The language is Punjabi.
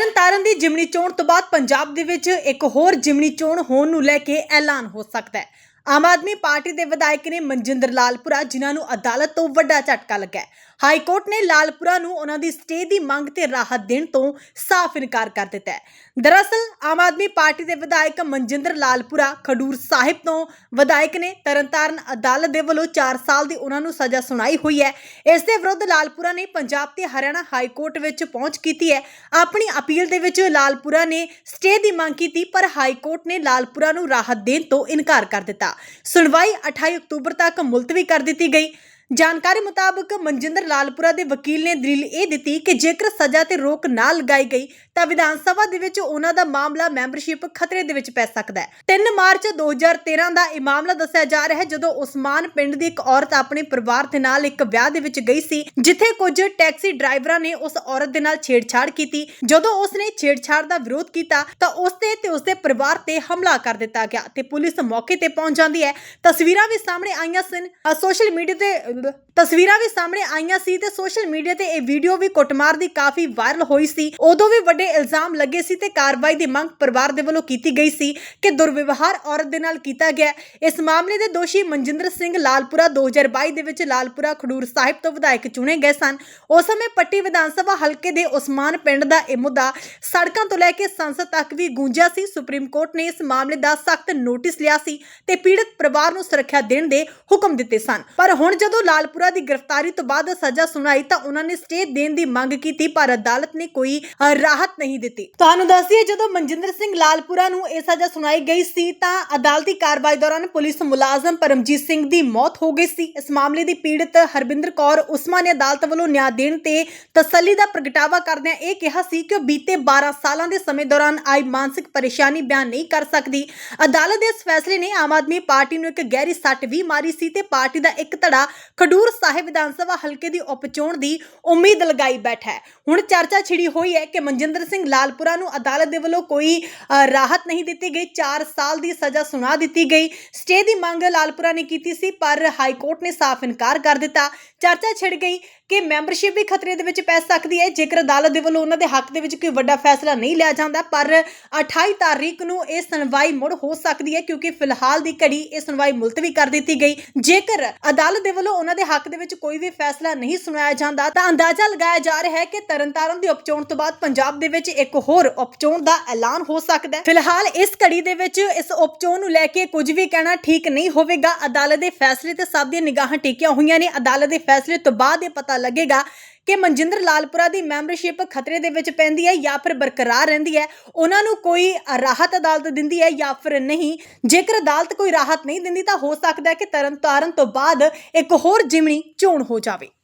ਤਰਨਤਾਰਨ ਦੀ ਜਿਮਨੀ ਚੋਣ ਤੋਂ ਬਾਅਦ ਪੰਜਾਬ ਦੇ ਵਿੱਚ ਇੱਕ ਹੋਰ ਜਿਮਨੀ ਚੋਣ ਹੋਣ ਨੂੰ ਲੈ ਕੇ ਐਲਾਨ ਹੋ ਸਕਦਾ ਹੈ। ਆਮ ਆਦਮੀ ਪਾਰਟੀ ਦੇ ਵਿਧਾਇਕ ਨੇ ਮਨਜਿੰਦਰ ਲਾਲਪੁਰਾ, ਜਿਨ੍ਹਾਂ ਨੂੰ ਅਦਾਲਤ ਤੋਂ ਵੱਡਾ ਝਟਕਾ ਲੱਗਾ ਹੈ। ਹਾਈ ਕੋਰਟ ਨੇ ਲਾਲਪੁਰਾ ਨੂੰ ਉਹਨਾਂ ਦੀ ਸਟੇ ਦੀ ਮੰਗ ਤੇ ਰਾਹਤ ਦੇਣ ਤੋਂ ਸਾਫ਼ ਇਨਕਾਰ ਕਰ ਦਿੱਤਾ ਹੈ। ਦਰਅਸਲ, ਆਮ ਆਦਮੀ ਪਾਰਟੀ ਦੇ ਵਿਧਾਇਕ ਮਨਜਿੰਦਰ ਲਾਲਪੁਰਾ ਖਡੂਰ ਸਾਹਿਬ ਤੋਂ ਵਿਧਾਇਕ ਨੇ ਤਰਨਤਾਰਨ ਅਦਾਲਤ ਦੇ ਵੱਲੋਂ 4 ਸਾਲ ਦੀ ਉਹਨਾਂ ਨੂੰ ਸਜ਼ਾ ਸੁਣਾਈ ਹੋਈ ਹੈ। ਇਸ ਦੇ ਵਿਰੁੱਧ ਲਾਲਪੁਰਾ ਨੇ ਪੰਜਾਬ ਤੇ ਹਰਿਆਣਾ ਹਾਈ ਕੋਰਟ ਵਿੱਚ ਪਹੁੰਚ ਕੀਤੀ ਹੈ। ਆਪਣੀ ਅਪੀਲ ਦੇ ਵਿੱਚ ਲਾਲਪੁਰਾ ਨੇ ਸਟੇ ਦੀ ਮੰਗ ਕੀਤੀ, ਪਰ ਹਾਈ ਕੋਰਟ ਨੇ ਲਾਲਪੁਰਾ ਨੂੰ ਰਾਹਤ ਦੇਣ ਤੋਂ ਇਨਕਾਰ ਕਰ ਦਿੱਤਾ। ਸੁਣਵਾਈ 28 ਅਕਤੂਬਰ ਤੱਕ ਮੁਲਤਵੀ ਕਰ ਦਿੱਤੀ ਗਈ। ਜਾਣਕਾਰੀ ਮੁਤਾਬਕ ਮਨਜਿੰਦਰ ਲਾਲਪੁਰਾ ਦੇ ਵਕੀਲ ਨੇ ਦਲੀਲ ਇਹ ਦਿੱਤੀ ਕਿ ਜੇਕਰ ਸਜ਼ਾ ਤੇ ਰੋਕ ਨਾ ਲਗਾਈ ਗਈ, ਤਾਂ ਵਿਧਾਨ ਸਭਾ ਦੇ ਵਿੱਚ ਉਹਨਾਂ ਦਾ ਮਾਮਲਾ ਮੈਂਬਰਸ਼ਿਪ ਖਤਰੇ ਦੇ ਵਿੱਚ ਪੈ ਸਕਦਾ ਹੈ। 3 ਮਾਰਚ 2013 ਦਾ ਇਹ ਮਾਮਲਾ ਦੱਸਿਆ ਜਾ ਰਿਹਾ ਹੈ, ਜਦੋਂ ਉਸਮਾਨ ਪਿੰਡ ਦੀ ਇੱਕ ਔਰਤ ਆਪਣੇ ਪਰਿਵਾਰ ਦੇ ਨਾਲ ਇੱਕ ਵਿਆਹ ਦੇ ਵਿੱਚ ਗਈ ਸੀ, ਜਿੱਥੇ ਕੁਝ ਟੈਕਸੀ ਡਰਾਈਵਰਾਂ ਨੇ ਉਸ ਔਰਤ ਦੇ ਨਾਲ ਛੇੜਛਾੜ ਕੀਤੀ। ਜਦੋਂ ਉਸਨੇ ਛੇੜਛਾੜ ਦਾ ਵਿਰੋਧ ਕੀਤਾ, ਤਾਂ ਉਸ ਤੇ ਤੇ ਉਸਦੇ ਪਰਿਵਾਰ ਤੇ ਹਮਲਾ ਕਰ ਦਿੱਤਾ ਗਿਆ ਤੇ ਪੁਲਿਸ ਮੌਕੇ ਤੇ ਪਹੁੰਚ ਜਾਂਦੀ ਹੈ। ਤਸਵੀਰਾਂ ਵੀ ਸਾਹਮਣੇ ਆਈਆਂ ਸਨ। ਸੋਸ਼ਲ ਮੀਡੀਆ ਤੇ ਤਸਵੀਰਾਂ ਵੀ ਸਾਹਮਣੇ ਆਈਆਂ ਸੀ ਤੇ ਸੋਸ਼ਲ ਮੀਡੀਆ ਤੇ ਇਹ ਵੀਡੀਓ ਵੀ ਕੁੱਟਮਾਰ ਦੀ ਕਾਫੀ ਵਾਇਰਲ ਹੋਈ ਸੀ। ਉਦੋਂ ਵੀ ਵੱਡੇ ਇਲਜ਼ਾਮ ਲੱਗੇ ਸੀ ਤੇ ਕਾਰਵਾਈ ਦੀ ਮੰਗ ਪਰਿਵਾਰ ਦੇ ਵੱਲੋਂ ਕੀਤੀ ਗਈ ਸੀ ਕਿ ਦੁਰਵਿਵਹਾਰ ਔਰਤ ਦੇ ਨਾਲ ਕੀਤਾ ਗਿਆ ਇਸ ਮਾਮਲੇ ਦੇ ਦੋਸ਼ੀ ਮਨਜਿੰਦਰ ਸਿੰਘ ਲਾਲਪੁਰਾ 2022 ਦੇ ਵਿੱਚ ਲਾਲਪੁਰਾ ਖਡੂਰ ਸਾਹਿਬ ਤੋਂ ਵਿਧਾਇਕ ਚੁਣੇ ਗਏ ਸਨ। ਉਸ ਸਮੇਂ ਪੱਟੀ ਵਿਧਾਨ ਸਭਾ ਹਲਕੇ ਦੇ ਉਸਮਾਨ ਪਿੰਡ ਦਾ ਇਹ ਮੁੱਦਾ ਸੜਕਾਂ ਤੋਂ ਲੈ ਕੇ ਸੰਸਦ ਤੱਕ ਵੀ ਗੂੰਜਿਆ ਸੀ। ਸੁਪਰੀਮ ਕੋਰਟ ਨੇ ਇਸ ਮਾਮਲੇ ਦਾ ਸਖਤ ਨੋਟਿਸ ਲਿਆ ਸੀ ਤੇ ਪੀੜਤ ਪਰਿਵਾਰ ਨੂੰ ਸੁਰੱਖਿਆ ਦੇਣ ਦੇ ਹੁਕਮ ਦਿੱਤੇ ਸਨ। ਪਰ ਹੁਣ ਜਦੋਂ ਲਾਲਪੁਰਾ ਦੀ ਗ੍ਰਿਫਤਾਰੀ ਤੋਂ ਬਾਅਦ ਸਜ਼ਾ ਸੁਣਾਈ ਤਾਂ ਉਹਨਾਂ ਨੇ ਸਟੇ ਦੇਣ ਦੀ ਮੰਗ ਕੀਤੀ, ਪਰ ਅਦਾਲਤ ਨੇ ਕੋਈ ਰਾਹਤ ਨਹੀਂ ਦਿੱਤੀ। ਤੁਹਾਨੂੰ ਦੱਸੀਏ, ਜਦੋਂ ਮਨਜਿੰਦਰ ਸਿੰਘ ਲਾਲਪੁਰਾ ਨੂੰ ਇਹ ਸਜ਼ਾ ਸੁਣਾਈ ਗਈ ਸੀ, ਤਾਂ ਅਦਾਲਤੀ ਕਾਰਵਾਈ ਦੌਰਾਨ ਪੁਲਿਸ ਮੁਲਾਜ਼ਮ ਪਰਮਜੀਤ ਸਿੰਘ ਦੀ ਮੌਤ ਹੋ ਗਈ ਸੀ। ਇਸ ਮਾਮਲੇ ਦੀ ਪੀੜਤ ਹਰਬਿੰਦਰ ਕੌਰ ਉਸਮਾ ਨੇ ਅਦਾਲਤ ਵੱਲੋਂ ਨਿਆਂ ਦੇਣ ਤੇ ਤਸੱਲੀ ਦਾ ਪ੍ਰਗਟਾਵਾ ਕਰਦਿਆਂ ਇਹ ਕਿਹਾ ਸੀ ਕਿ ਉਹ ਬੀਤੇ 12 ਸਾਲਾਂ ਦੇ ਸਮੇਂ ਦੌਰਾਨ ਆਈ ਮਾਨਸਿਕ ਪਰੇਸ਼ਾਨੀ ਬਿਆਨ ਨਹੀਂ ਕਰ ਸਕਦੀ। ਅਦਾਲਤ ਦੇ ਇਸ ਫੈਸਲੇ ਨੇ ਆਮ ਆਦਮੀ ਪਾਰਟੀ ਨੂੰ ਇੱਕ ਗਹਿਰੀ ਸੱਟ ਵੀ ਮਾਰੀ ਸੀ ਤੇ ਪਾਰਟੀ ਦਾ ਇੱਕ ਧੜਾ ਖਡੂਰ ਸਾਹਿਬ ਵਿਧਾਨ ਸਭਾ ਹਲਕੇ ਦੀ ਉਪਚੋਣ ਦੀ ਉਮੀਦ ਲਗਾਈ ਬੈਠਾ ਹੈ। ਹੁਣ ਚਰਚਾ ਛਿੜੀ ਹੋਈ ਹੈ ਕਿ ਮਨਜਿੰਦਰ ਸਿੰਘ ਲਾਲਪੁਰਾ ਨੂੰ ਅਦਾਲਤ ਦੇ ਵੱਲੋਂ ਕੋਈ ਅ, ਰਾਹਤ ਨਹੀਂ ਦਿੱਤੀ ਗਈ। 4 ਸਾਲ ਦੀ ਸਜ਼ਾ ਸੁਣਾ ਦਿੱਤੀ ਗਈ। ਸਟੇ ਦੀ ਮੰਗ ਲਾਲਪੁਰਾ ਨੇ ਕੀਤੀ ਸੀ ਪਰ ਹਾਈ ਕੋਰਟ ਨੇ ਸਾਫ਼ ਇਨਕਾਰ ਕਰ ਦਿੱਤਾ। ਚਰਚਾ ਛਿੜ ਗਈ। ਕਿ ਮੈਂਬਰਸ਼ਿਪ ਵੀ ਖਤਰੇ ਦੇ ਵਿੱਚ ਪੈ ਸਕਦੀ ਹੈ। ਜੇਕਰ ਅਦਾਲਤ ਦੇ ਵੱਲੋਂ ਉਹਨਾਂ ਦੇ ਹੱਕ ਦੇ ਵਿੱਚ ਕੋਈ ਵੱਡਾ ਫੈਸਲਾ ਨਹੀਂ ਲਿਆ ਜਾਂਦਾ, ਪਰ 28 ਤਾਰੀਖ ਨੂੰ ਇਹ ਸੁਣਵਾਈ ਮੁੜ ਹੋ ਸਕਦੀ ਹੈ ਕਿਉਂਕਿ ਫਿਲਹਾਲ ਦੀ ਘੜੀ ਇਹ ਸੁਣਵਾਈ ਮੁਲਤਵੀ ਕਰ ਦਿੱਤੀ ਗਈ। ਜੇਕਰ ਅਦਾਲਤ ਦੇ ਵੱਲੋਂ ਉਹਨਾਂ ਦੇ ਹੱਕ ਦੇ ਵਿੱਚ ਕੋਈ ਵੀ ਫੈਸਲਾ ਨਹੀਂ ਸੁਣਾਇਆ ਜਾਂਦਾ, ਤਾਂ ਅੰਦਾਜ਼ਾ ਲਗਾਇਆ ਜਾ ਰਿਹਾ ਹੈ ਕਿ ਤਰਨਤਾਰਨ ਦੀ ਉਪਚੋਣ ਤੋਂ ਬਾਅਦ ਪੰਜਾਬ ਦੇ ਵਿੱਚ ਇੱਕ ਹੋਰ ਉਪਚੋਣ ਦਾ ਐਲਾਨ ਹੋ ਸਕਦਾ ਹੈ। ਫਿਲਹਾਲ ਇਸ ਘੜੀ ਦੇ ਵਿੱਚ ਇਸ ਉਪਚੋਣ ਨੂੰ ਲੈ ਕੇ ਕੁਝ ਵੀ ਕਹਿਣਾ ਠੀਕ ਨਹੀਂ ਹੋਵੇਗਾ। ਅਦਾਲਤ ਦੇ ਫੈਸਲੇ ਤੇ ਸਭ ਦੀਆਂ ਨਿਗਾਹਾਂ ਟਿਕੀਆਂ ਹੋਈਆਂ ਨੇ। ਅਦਾਲਤ ਦੇ ਫੈਸਲੇ ਤੋਂ ਬਾਅਦ ਇਹ ਪਤਾ ਲੱਗੇਗਾ ਕਿ ਮਨਜਿੰਦਰ ਲਾਲਪੁਰਾ ਦੀ ਮੈਂਬਰਸ਼ਿਪ ਖਤਰੇ ਦੇ ਵਿੱਚ ਪੈਂਦੀ ਹੈ ਜਾਂ ਫਿਰ ਬਰਕਰਾਰ ਰਹਿੰਦੀ ਹੈ, ਉਹਨਾਂ ਨੂੰ ਕੋਈ ਰਾਹਤ ਅਦਾਲਤ ਦਿੰਦੀ ਹੈ ਜਾਂ ਫਿਰ ਨਹੀਂ। ਜੇਕਰ ਅਦਾਲਤ ਕੋਈ ਰਾਹਤ ਨਹੀਂ ਦਿੰਦੀ ਤਾਂ ਹੋ ਸਕਦਾ ਹੈ ਕਿ ਤਰਨਤਾਰਨ ਤੋਂ ਬਾਅਦ ਇੱਕ ਹੋਰ ਜਿਮਣੀ ਚੋਣ ਹੋ ਜਾਵੇ।